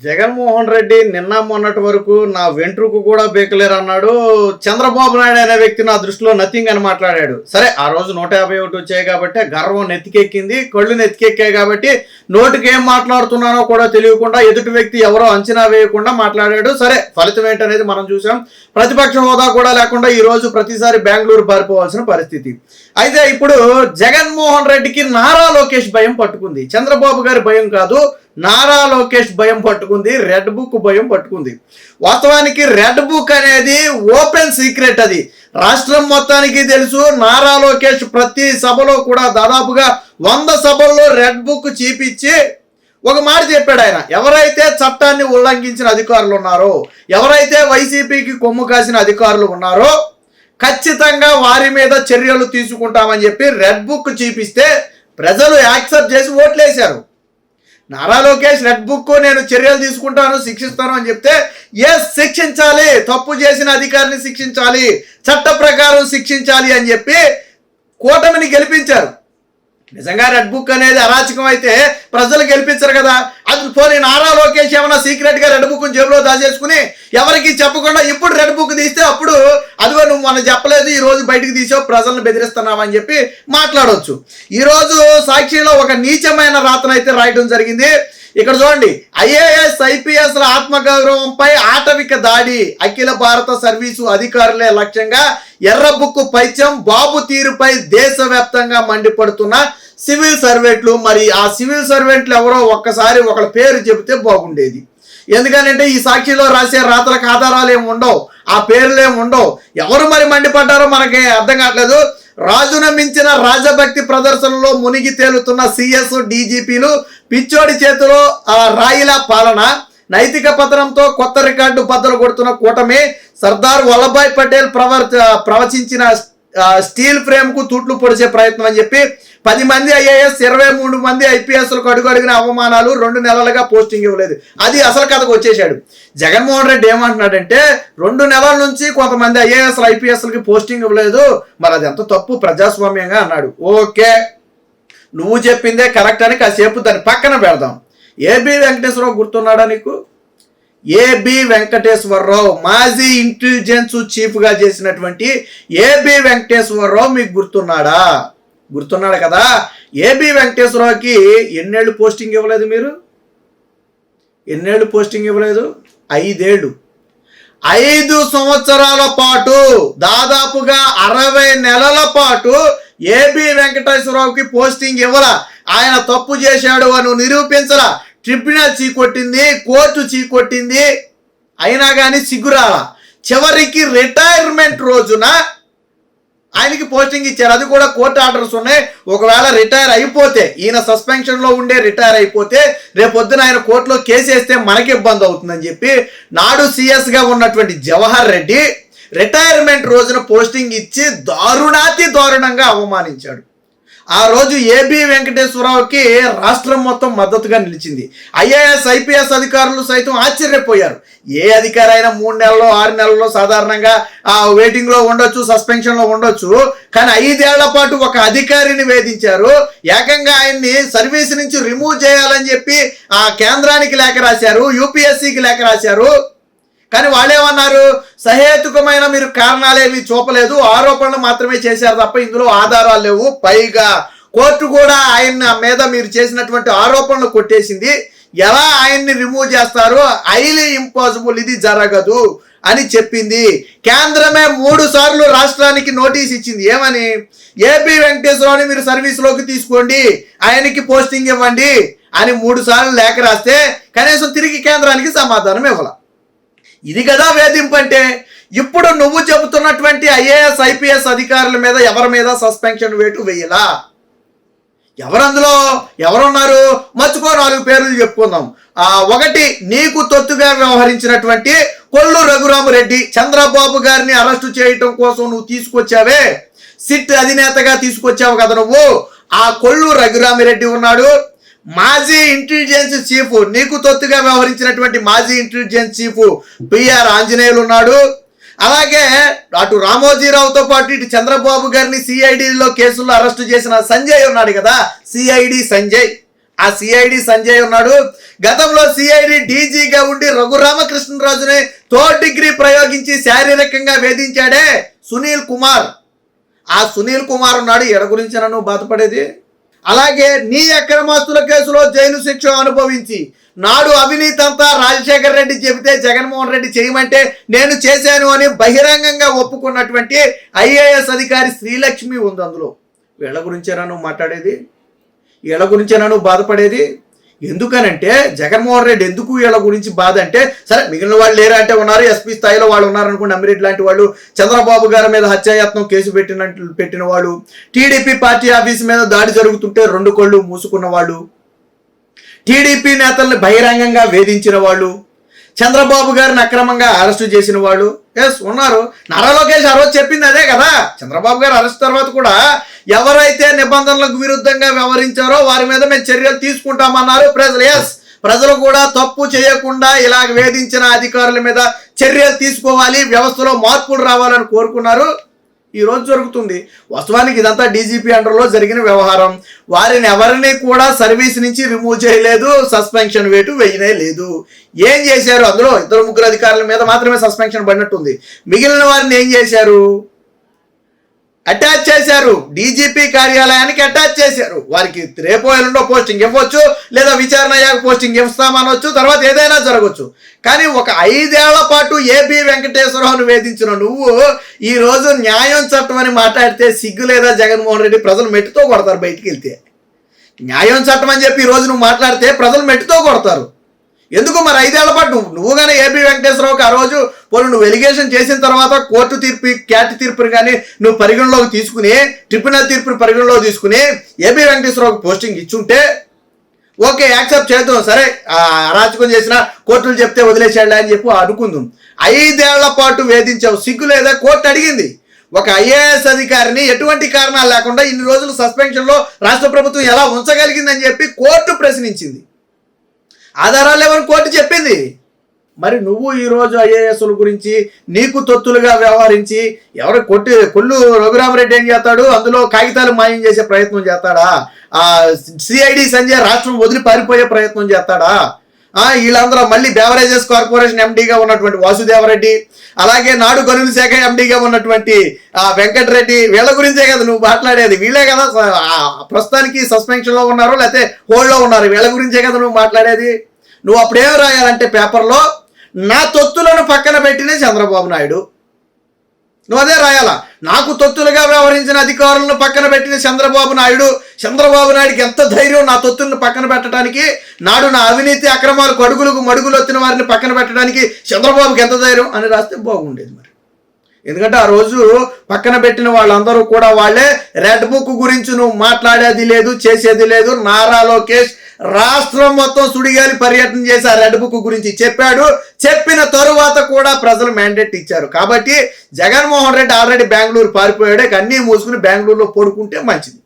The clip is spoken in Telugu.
జగన్మోహన్ రెడ్డి నిన్న మొన్నటి వరకు నా వెంట్రుకు కూడా బేకలేరు అన్నాడు చంద్రబాబు నాయుడు అనే వ్యక్తి నా దృష్టిలో నథింగ్ అని మాట్లాడాడు. సరే ఆ రోజు నూట యాభై ఒకటి వచ్చాయి కాబట్టి గర్వం నెత్తికెక్కింది కళ్ళు నెత్తికెక్కాయి కాబట్టి నోటికి ఏం మాట్లాడుతున్నానో కూడా తెలియకుండా ఎదుటి వ్యక్తి ఎవరో అంచనా వేయకుండా మాట్లాడాడు. సరే ఫలితం ఏంటనేది మనం చూసాం ప్రతిపక్ష హోదా కూడా లేకుండా ఈ రోజు ప్రతిసారి బెంగళూరు పారిపోవాల్సిన పరిస్థితి. అయితే ఇప్పుడు జగన్మోహన్ రెడ్డికి నారా లోకేష్ భయం పట్టుకుంది. చంద్రబాబు గారి భయం కాదు. నారా లోకేష్ భయం పట్టుకుంది రెడ్ బుక్ భయం పట్టుకుంది. వాస్తవానికి రెడ్ బుక్ అనేది ఓపెన్ సీక్రెట్ అది. రాష్ట్రం మొత్తానికి తెలుసు నారా లోకేష్ ప్రతి సభలో కూడా దాదాపుగా వంద సభల్లో రెడ్ బుక్ చీపించి ఒక మాట చెప్పాడు ఆయన. ఎవరైతే చట్టాన్ని ఉల్లంఘించిన అధికారులు ఉన్నారో ఎవరైతే వైసీపీకి కొమ్ము కాసిన అధికారులు ఉన్నారో ఖచ్చితంగా వారి మీద చర్యలు తీసుకుంటామని చెప్పి రెడ్ బుక్ చూపిస్తే ప్రజలు యాక్సెప్ట్ చేసి ఓట్లేశారు. నారా లోకేష్ రెడ్ బుక్ నేను చర్యలు తీసుకుంటాను శిక్షిస్తాను అని చెప్తే ఎస్ శిక్షించాలి తప్పు చేసిన అధికారిని శిక్షించాలి చట్ట ప్రకారం శిక్షించాలి అని చెప్పి కూటమిని గెలిపించారు. నిజంగా రెడ్ బుక్ అనేది అరాచకం అయితే ప్రజలు గెలిపించరు కదా. అది పోనీ నారా లోకేష్ ఏమైనా సీక్రెట్గా రెడ్ బుక్ జేబులో దాచేసుకుని ఎవరికి చెప్పకుండా ఇప్పుడు రెడ్ బుక్ తీస్తే అప్పుడు నువ్వు మనం చెప్పలేదు ఈ రోజు బయటికి తీసావు ప్రజలను బెదిరిస్తున్నావు అని చెప్పి మాట్లాడవచ్చు ఈరోజు సాక్షిలో ఒక నీచమైన రాతను అయితే రాయడం జరిగింది. ఇక్కడ చూడండి ఐఏఎస్ ఐపీఎస్ ఆత్మగౌరవంపై ఆటవిక దాడి అఖిల భారత సర్వీసు అధికారులే లక్ష్యంగా ఎర్రబుక్కు పైత్యం బాబు తీరుపై దేశవ్యాప్తంగా మండిపడుతున్న సివిల్ సర్వెంట్లు. మరి ఆ సివిల్ సర్వెంట్లు ఎవరో ఒక్కసారి ఒకళ్ళ పేరు చెబితే బాగుండేది. ఎందుకనంటే ఈ సాక్షిలో రాసే రాతలకు ఆధారాలు ఏమి ఉండవు ఆ పేర్లు ఏమి ఉండవు. ఎవరు మరి మండిపడ్డారో మనకి అర్థం కావట్లేదు. రాజున మించిన రాజభక్తి ప్రదర్శనలో మునిగి తేలుతున్న సిఎస్ డీజీపీలు పిచ్చోడి చేతిలో రాయిల పాలన నైతిక పతనంతో కొత్త రికార్డు బద్దలు కొడుతున్న కూటమి సర్దార్ వల్లభాయ్ పటేల్ ప్రవర్ ప్రవచించిన స్టీల్ ఫ్రేమ్కు తూట్లు పొడిచే ప్రయత్నం అని చెప్పి పది మంది ఐఏఎస్ ఇరవై మూడు మంది ఐపీఎస్లకు అడుగు అడిగిన అవమానాలు రెండు నెలలుగా పోస్టింగ్ ఇవ్వలేదు. అది అసలు కథకు వచ్చేసాడు జగన్మోహన్ రెడ్డి ఏమంటున్నాడంటే రెండు నెలల నుంచి కొంతమంది ఐఏఎస్ ఐపీఎస్లకి పోస్టింగ్ ఇవ్వలేదు. మరి అది ఎంత తప్పు ప్రజాస్వామ్యంగా అన్నాడు. ఓకే. నువ్వు చెప్పిందే కరెక్ట్ అని కాసేపు దాన్ని పక్కన పెడదాం. ఏబి వెంకటేశ్వరరావు గుర్తున్నాడా నీకు? ఏబి వెంకటేశ్వరరావు మాజీ ఇంటెలిజెన్స్ చీఫ్గా చేసినటువంటి ఏబి వెంకటేశ్వరరావు మీకు గుర్తున్నాడా? గుర్తున్నాడు కదా? ఏబి వెంకటేశ్వరరావుకి ఎన్నేళ్ళు పోస్టింగ్ ఇవ్వలేదు మీరు? ఎన్నేళ్ళు పోస్టింగ్ ఇవ్వలేదు? ఐదేళ్ళు. ఐదు సంవత్సరాల పాటు దాదాపుగా అరవై నెలల పాటు ఏబి వెంకటేశ్వరరావుకి పోస్టింగ్ ఇవ్వరా ఆయన తప్పు చేశాడు అని నిరూపించరా ట్రిబ్యునల్ చీకొట్టింది కోర్టు చీకొట్టింది అయినా కానీ సిగ్గురాలా. చివరికి రిటైర్మెంట్ రోజున ఆయనకి పోస్టింగ్ ఇచ్చారు. అది కూడా కోర్టు ఆర్డర్స్ ఉన్నాయి. ఒకవేళ రిటైర్ అయిపోతే ఈయన సస్పెన్షన్లో ఉండే రిటైర్ అయిపోతే రేపొద్దున ఆయన కోర్టులో కేసు వేస్తే మనకి ఇబ్బంది అవుతుందని చెప్పి నాడు సీఎస్గా ఉన్నటువంటి జవహర్ రెడ్డి రిటైర్మెంట్ రోజున పోస్టింగ్ ఇచ్చి దారుణాతి దారుణంగా అవమానించాడు. ఆ రోజు ఏబి వెంకటేశ్వరరావుకి రాష్ట్రం మొత్తం మద్దతుగా నిలిచింది. ఐఏఎస్ ఐపీఎస్ అధికారులు సైతం ఆశ్చర్యపోయారు. ఏ అధికారి అయినా మూడు నెలల్లో ఆరు నెలల్లో సాధారణంగా ఆ వెయిటింగ్లో ఉండొచ్చు సస్పెన్షన్లో ఉండొచ్చు. కానీ ఐదేళ్ళ పాటు ఒక అధికారిని వేధించారు. ఏకంగా ఆయన్ని సర్వీస్ నుంచి రిమూవ్ చేయాలని చెప్పి ఆ కేంద్రానికి లేఖ రాశారు యూపీఎస్సికి లేఖ రాశారు. కానీ వాళ్ళేమన్నారు? సహేతుకమైన మీరు కారణాలేమి చూపలేదు. ఆరోపణలు మాత్రమే చేశారు తప్ప ఇందులో ఆధారాలు లేవు. పైగా కోర్టు కూడా ఆయన మీద మీరు చేసినటువంటి ఆరోపణలు కొట్టేసింది. ఎలా ఆయన్ని రిమూవ్ చేస్తారు హైలీ ఇంపాసిబుల్ ఇది జరగదు అని చెప్పింది. కేంద్రమే మూడు సార్లు రాష్ట్రానికి నోటీస్ ఇచ్చింది. ఏమని? ఏపీ వెంకటేశ్వరరావుని మీరు సర్వీస్లోకి తీసుకోండి. ఆయనకి పోస్టింగ్ ఇవ్వండి అని మూడు సార్లు లేఖ రాస్తే కనీసం తిరిగి కేంద్రానికి సమాధానం ఇవ్వాల. ఇది కదా వేధింపు అంటే ఇప్పుడు నువ్వు చెబుతున్నటువంటి ఐఏఎస్ ఐపీఎస్ అధికారుల మీద ఎవరి మీద సస్పెన్షన్ వేటు వేయలా? ఎవరందులో? ఎవరున్నారు? మర్చిపో నాలుగు పేర్లు చెప్పుకుందాం. ఆ ఒకటి నీకు తొత్తుగా వ్యవహరించినటువంటి కొల్లు రఘురామరెడ్డి చంద్రబాబు గారిని అరెస్టు చేయటం కోసం నువ్వు తీసుకొచ్చావే? సిట్ అధినేతగా తీసుకొచ్చావు కదా నువ్వు. ఆ కొల్లు రఘురామిరెడ్డి ఉన్నాడు. మాజీ ఇంటెలిజెన్స్ చీఫ్ నీకు తొత్తుగా వ్యవహరించినటువంటి మాజీ ఇంటెలిజెన్స్ చీఫ్ పిఆర్ ఆంజనేయులు ఉన్నాడు. అలాగే అటు రామోజీరావుతో పాటు ఇటు చంద్రబాబు గారిని సిఐడిలో కేసుల్లో అరెస్టు చేసిన సంజయ్ ఉన్నాడు కదా సిఐడి సంజయ్. ఆ సిఐడి సంజయ్ ఉన్నాడు. గతంలో సిఐడి డీజీగా ఉండి రఘురామకృష్ణరాజుని థర్డ్ డిగ్రీ ప్రయోగించి శారీరకంగా వేధించాడే సునీల్ కుమార్. ఆ సునీల్ కుమార్ ఉన్నాడు. ఎడ గురించి నన్ను బాధపడేది? అలాగే నీ అక్రమాస్తుల కేసులో జైలు శిక్ష అనుభవించి నాడు అవినీతి అంతా రాజశేఖర్ రెడ్డి చెబితే జగన్మోహన్ రెడ్డి చేయమంటే నేను చేశాను అని బహిరంగంగా ఒప్పుకున్నటువంటి ఐఏఎస్ అధికారి శ్రీలక్ష్మి ఉంది అందులో. వీళ్ళ గురించేనా నువ్వు మాట్లాడేది? వీళ్ళ గురించేనా నువ్వు బాధపడేది? ఎందుకనంటే జగన్మోహన్ రెడ్డి ఎందుకు వీళ్ళ గురించి బాధ అంటే సరే మిగిలిన వాళ్ళు లేరా అంటే ఉన్నారు ఎస్పీ స్థాయిలో వాళ్ళు ఉన్నారనుకోండి అమ్మిరెడ్డి లాంటి వాళ్ళు. చంద్రబాబు గారి మీద హత్యాయత్నం కేసు పెట్టిన పెట్టిన వాళ్ళు. టీడీపీ పార్టీ ఆఫీస్ మీద దాడి జరుగుతుంటే రెండు కళ్ళు మూసుకున్న వాళ్ళు. టీడీపీ నేతల్ని బహిరంగంగా వేధించిన వాళ్ళు. చంద్రబాబు గారిని అక్రమంగా అరెస్టు చేసిన వాళ్ళు. ఎస్ ఉన్నారు. నారా లోకేష్ ఆ రోజు చెప్పింది అదే కదా. చంద్రబాబు గారు అరెస్ట్ తర్వాత కూడా ఎవరైతే నిబంధనలకు విరుద్ధంగా వ్యవహరించారో వారి మీద మేము చర్యలు తీసుకుంటామన్నారు. ప్రజలు ఎస్ ప్రజలు కూడా తప్పు చేయకుండా ఇలాగ వేధించిన అధికారుల మీద చర్యలు తీసుకోవాలి వ్యవస్థలో మార్పులు రావాలని కోరుకున్నారు. ఈ రోజు జరుగుతుంది. వాస్తవానికి ఇదంతా డీజీపీ అండర్లో జరిగిన వ్యవహారం. వారిని ఎవరిని కూడా సర్వీస్ నుంచి రిమూవ్ చేయలేదు సస్పెన్షన్ వేటు వేయనే లేదు. ఏం చేశారు? అందులో ఇద్దరు ముగ్గురు అధికారుల మీద మాత్రమే సస్పెన్షన్ పడినట్టుంది. మిగిలిన వారిని ఏం చేశారు? అటాచ్ చేశారు. డీజీపీ కార్యాలయానికి అటాచ్ చేశారు. వారికి రేపో ఎల్లుండో పోస్టింగ్ ఇవ్వచ్చు లేదా విచారణ అయ్యాక పోస్టింగ్ ఇస్తామనొచ్చు తర్వాత ఏదైనా జరగవచ్చు కానీ ఒక ఐదేళ్ళ పాటు ఏబి వెంకటేశ్వరరావును వేధించిన నువ్వు ఈ రోజు న్యాయం చట్టం అని మాట్లాడితే సిగ్గు లేదా? జగన్మోహన్ రెడ్డి ప్రజలు మెట్టుతో కొడతారు బయటికి వెళ్తే. న్యాయం చట్టం అని చెప్పి ఈ రోజు నువ్వు మాట్లాడితే ప్రజలు మెట్టుతో కొడతారు. ఎందుకు మరి ఐదేళ్ళ పాటు? నువ్వు నువ్వు కానీ ఏపీ వెంకటేశ్వరరావుకి ఆ రోజు పోలు నువ్వు ఎలిగేషన్ చేసిన తర్వాత కోర్టు తీర్పు క్యాట్ తీర్పుని కానీ నువ్వు పరిగణలోకి తీసుకుని ట్రిబ్యునల్ తీర్పుని పరిగణలో తీసుకుని ఏపీ వెంకటేశ్వరరావుకి పోస్టింగ్ ఇచ్చుంటే ఓకే యాక్సెప్ట్ చేద్దాం. సరే అరాచకం చేసిన కోర్టులు చెప్తే వదిలేసాడులే అని చెప్పి అనుకుందాం. ఐదేళ్ళ పాటు వేధించావు. సిగ్గు లేదా? కోర్టు అడిగింది. ఒక ఐఏఎస్ అధికారిని ఎటువంటి కారణాలు లేకుండా ఇన్ని రోజులు సస్పెన్షన్లో రాష్ట్ర ప్రభుత్వం ఎలా ఉంచగలిగిందని చెప్పి కోర్టు ప్రశ్నించింది. ఆధారాలు లేవని కోర్టు చెప్పింది. మరి నువ్వు ఈరోజు ఐఏఎస్ల గురించి నీకు తొత్తులుగా వ్యవహరించి ఎవరు కొట్టి కొల్లు రఘురామరెడ్డి ఏం చేస్తాడు? అందులో కాగితాలు మాయం చేసే ప్రయత్నం చేస్తాడా? సిఐడి సంజయ్ రాష్ట్రం వదిలి పారిపోయే ప్రయత్నం చేస్తాడా? వీళ్ళందరూ మళ్ళీ బేవరేజెస్ కార్పొరేషన్ ఎండీగా ఉన్నటువంటి వాసుదేవరెడ్డి అలాగే నాడు గనుల శాఖ ఎండీగా ఉన్నటువంటి ఆ వెంకటరెడ్డి వీళ్ళ గురించే కదా నువ్వు మాట్లాడేది. వీళ్ళే కదా ప్రస్తుతానికి సస్పెన్షన్లో ఉన్నారు లేకపోతే హోల్డ్లో ఉన్నారు. వీళ్ళ గురించే కదా నువ్వు మాట్లాడేది? నువ్వు అప్పుడేం రాయాలంటే పేపర్లో నా తొత్తులను పక్కన పెట్టినే చంద్రబాబు నాయుడు. నువ్వు అదే రాయాలా? నాకు తొత్తులుగా వ్యవహరించిన అధికారులను పక్కన పెట్టిన చంద్రబాబు నాయుడు చంద్రబాబు నాయుడికి ఎంత ధైర్యం నా తొత్తులను పక్కన పెట్టడానికి నాడు నా అవినీతి అక్రమాలు కడుగులకు మడుగులు వచ్చిన వారిని పక్కన పెట్టడానికి చంద్రబాబుకి ఎంత ధైర్యం అని రాస్తే బాగుండేది మరి. ఎందుకంటే ఆ రోజు పక్కన పెట్టిన వాళ్ళందరూ కూడా వాళ్ళే రెడ్ బుక్ గురించి నువ్వు మాట్లాడేది లేదు చేసేది లేదు. నారా లోకేష్ రాష్ట్రం మొత్తం సుడిగాలి పర్యటన చేసి ఆ రెడ్ బుక్ గురించి చెప్పాడు. చెప్పిన తరువాత కూడా ప్రజలు మ్యాండేట్ ఇచ్చారు. కాబట్టి జగన్మోహన్ రెడ్డి ఆల్రెడీ బెంగళూరు పారిపోయాడు. ఇక అన్నీ మూసుకుని బెంగళూరులో పడుకుంటే మంచిది.